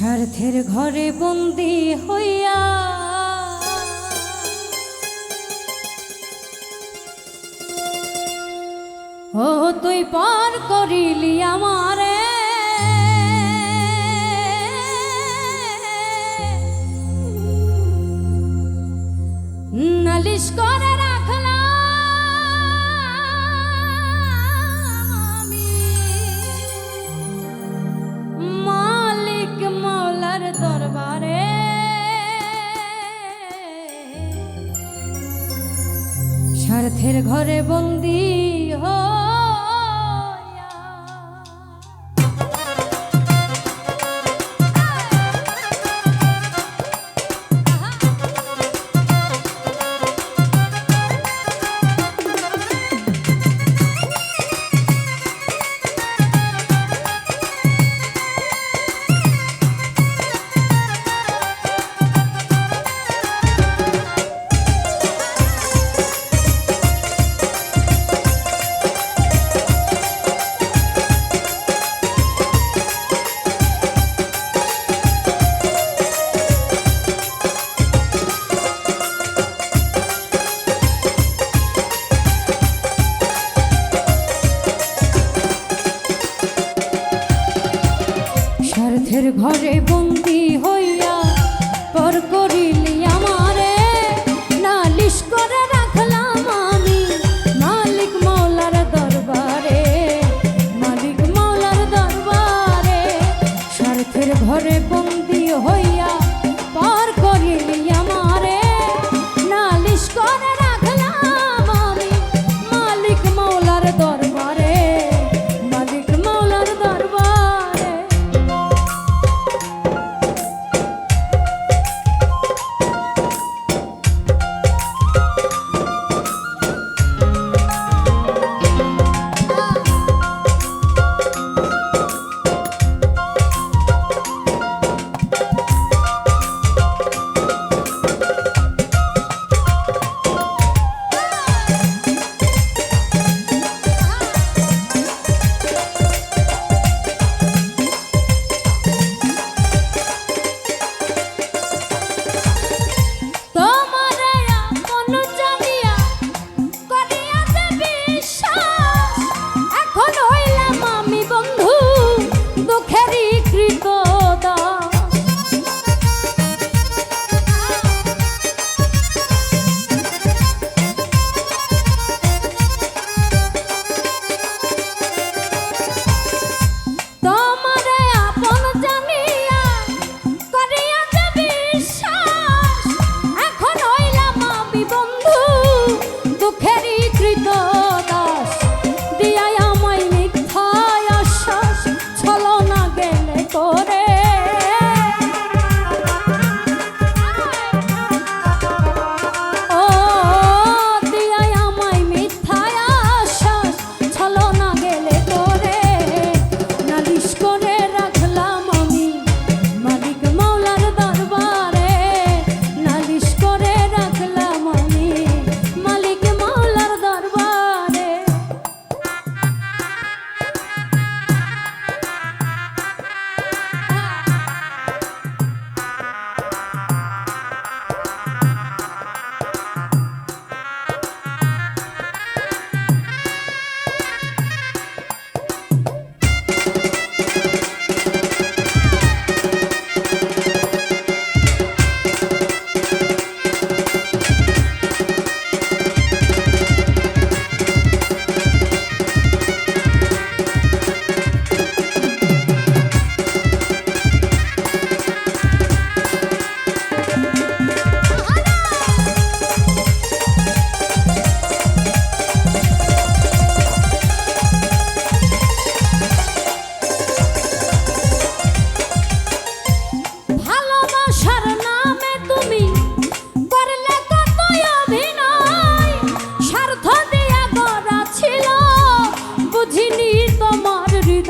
স্বার্থের ঘরে বন্দি হইয়া ও তুই পার করিলি আমারে। ঘরে বন্দী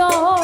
Oh.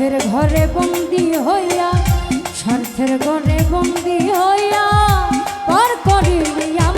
স্বার্থের ঘরে বন্দি হইয়া স্বার্থের ঘরে বন্দি হইয়া পর করিয়া